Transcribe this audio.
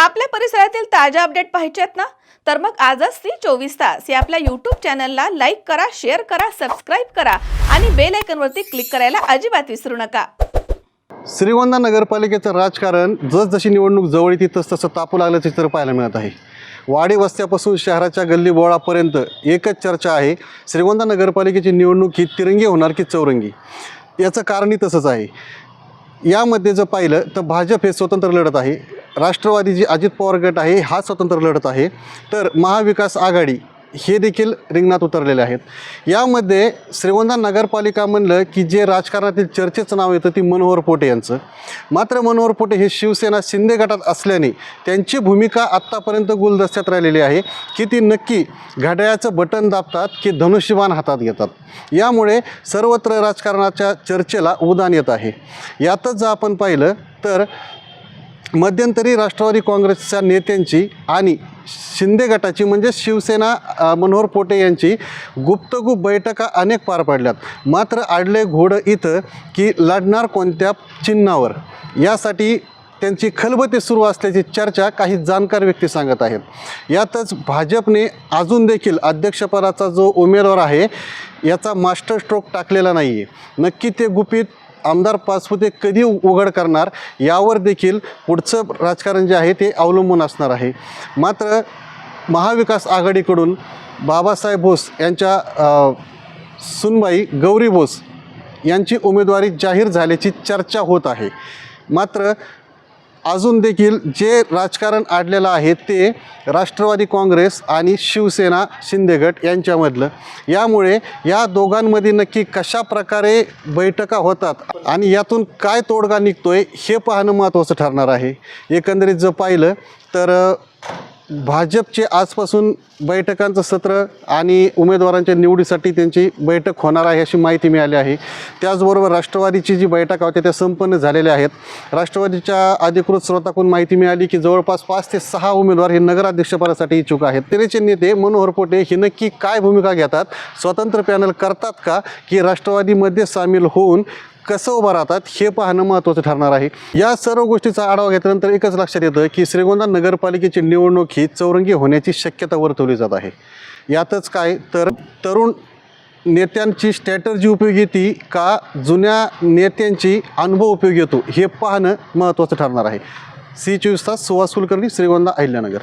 आपल्या परिसरातील ताज्या अपडेट पाहिजेत ना? तर मग आजच ती चोवीस तास या आपल्या यूट्यूब चॅनलला लाईक करा शेअर करा सबस्क्राईब करा आणि बेल आयकनवरती क्लिक करायला अजिबात विसरू नका. श्रीगोंदा नगरपालिकेचं राजकारण जसजशी निवडणूक जवळ येते तस तसं तापू लागल्याचं चित्र पाहायला मिळत आहे. वाडी वस्त्यापासून शहराच्या गल्ली बोळापर्यंत एकच चर्चा आहे. श्रीगोंदा नगरपालिकेची निवडणूक ही तिरंगी होणार की चौरंगी? याचं कारणही तसंच आहे. यामध्ये जर पाहिलं तर भाजप हे स्वतंत्र लढत आहे. राष्ट्रवादी जी अजित पवार गट आहे हा स्वतंत्र लढत आहे. तर महाविकास आघाडी हे देखील रिंगणात उतरलेले आहेत. यामध्ये श्रीगोंदा नगरपालिका म्हणलं की जे राजकारणातील चर्चेचं नाव येतं ती मनोहर पोटे यांचं. मात्र मनोहर पोटे हे शिवसेना शिंदे गटात असल्याने त्यांची भूमिका आत्तापर्यंत गुलदस्त्यात राहिलेली आहे की ती नक्की घड्याळाचं बटन दाबतात की धनुष्यबाण हातात घेतात. यामुळे सर्वत्र राजकारणाच्या चर्चेला उदान येत आहे. यातच जर आपण पाहिलं तर मध्यंतरी राष्ट्रवादी काँग्रेसच्या नेत्यांची आणि शिंदे गटाची म्हणजे शिवसेना मनोहर पोटे यांची गुप्तगुप बैठका अनेक पार पडल्यात. मात्र आडले घोडं इथं की लढणार कोणत्या चिन्हावर? यासाठी त्यांची खलबती सुरू असल्याची चर्चा काही जाणकार व्यक्ती सांगत आहेत. यातच भाजपने अजून देखील अध्यक्षपदाचा जो उमेदवार आहे याचा मास्टर स्ट्रोक टाकलेला नाही आहे नक्की ते गुपित आमदार पाचपुते कधी उघड करणार यावर देखील पुढचं राजकारण जे आहे ते अवलंबून असणार आहे. मात्र महाविकास आघाडीकडून बाबासाहेब बोस यांच्या सुनबाई गौरी बोस यांची उमेदवारी जाहीर झाल्याची चर्चा होत आहे. मात्र अजून देखील जे राजकारण आडलेलं आहे ते राष्ट्रवादी काँग्रेस आणि शिवसेना शिंदेगट यांच्यामधलं. यामुळे या दोघांमध्ये नक्की कशा प्रकारे बैठका होतात आणि यातून काय तोडगा निघतोय हे पाहणं महत्त्वाचं ठरणार आहे. एकंदरीत जर पाहिलं तर भाजपचे आजपासून बैठकांचं सत्र आणि उमेदवारांच्या निवडीसाठी त्यांची बैठक होणार आहे अशी माहिती मिळाली आहे. त्याचबरोबर राष्ट्रवादीची जी बैठका होत्या त्या संपन्न झालेल्या आहेत. राष्ट्रवादीच्या अधिकृत स्रोताकडून माहिती मिळाली की जवळपास पाच ते सहा उमेदवार हे नगराध्यक्षपदासाठी इच्छुक आहेत. तिरेचे नेते मनोहर पोटे हे नक्की काय भूमिका घेतात? स्वतंत्र पॅनल करतात का? की राष्ट्रवादीमध्ये सामील होऊन कसं उभं राहतात हे पाहणं महत्त्वाचं ठरणार आहे. या सर्व गोष्टीचा आढावा घेतल्यानंतर एकच लक्षात येतं की श्रीगोंदा नगरपालिकेची निवडणूक ही चौरंगी होण्याची शक्यता वर्तवली जात आहे. यातच काय तर तरुण नेत्यांची स्ट्रॅटर्जी उपयोगी येते का जुन्या नेत्यांची अनुभव उपयोगी येतो हे पाहणं महत्त्वाचं ठरणार आहे. सी चोवीस तास सुहास कुलकर्णी श्रीगोंदा अहिल्यानगर.